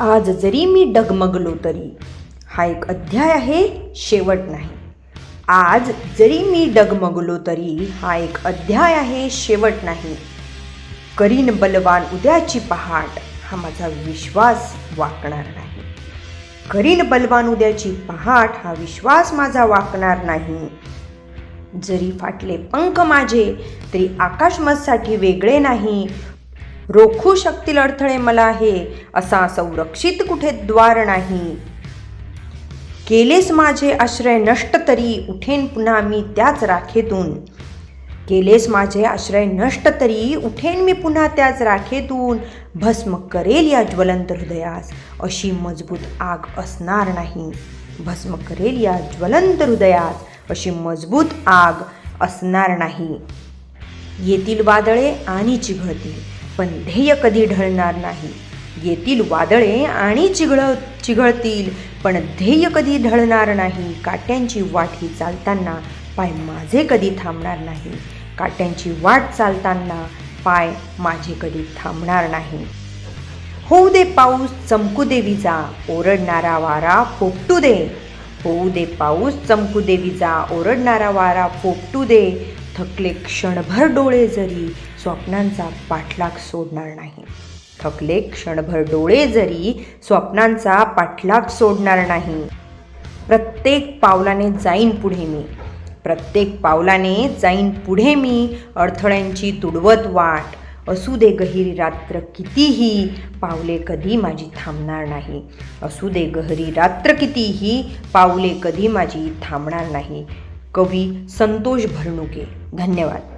आज जरी मी डगमगलो तरी हा एक अध्याय आहे शेवट नाही. आज जरी मी डगमगलो तरी हा एक अध्याय आहे शेवट नाही. करीन बलवान उद्याची पहाट हा माझा विश्वास वाकणार नाही. करीन बलवान उद्याची पहाट हा विश्वास माझा वाकणार नाही. जरी फाटले पंख माझे तरी आकाशमतसाठी वेगळे नाही. रोखू शकतील अडथळे मला हे असा संरक्षित कुठे द्वार नाही. केलेस माझे आश्रय नष्ट तरी उठेन पुन्हा मी त्याच राखेतून. केलेस माझे आश्रय नष्ट तरी उठेन मी पुन्हा त्याच राखेतून. भस्म करेल या ज्वलंत हृदयास अशी मजबूत आग असणार नाही. भस्म करेल या ज्वलंत हृदयास अशी मजबूत आग असणार नाही. येतील वादळे आणि चिघळतील. पण ध्येय कधी ढळणार नाही. येतील वादळे आणि चिघळ चिघळतील पण ध्येय कधी ढळणार नाही. काट्यांची वाट ही चालताना पाय माझे कधी थांबणार नाही. काट्यांची वाट चालताना पाय माझे कधी थांबणार नाही. होऊ दे पाऊस चमकू देवीचा ओरडणारा वारा फोपटू दे. होऊ दे पाऊस चमकू देवीचा ओरडणारा वारा फोपटू दे. थकले क्षणभर डोळे जरी स्वप्नांचा पाठलाग सोडणार नाही. थकले क्षणभर डोळे जरी स्वप्नांचा पाठलाग सोडणार नाही. प्रत्येक पावलाने जाईन पुढे मी. प्रत्येक पावलाने जाईन पुढे मी. अडथळ्यांची तुडवत वाट. असू दे गहिरी रात्र कितीही पावले कधी माझी थांबणार नाही. असू दे गहरी रात्र कितीही पावले कधी माझी थांबणार नाही. कवी संतोष भरणुके धन्यवाद.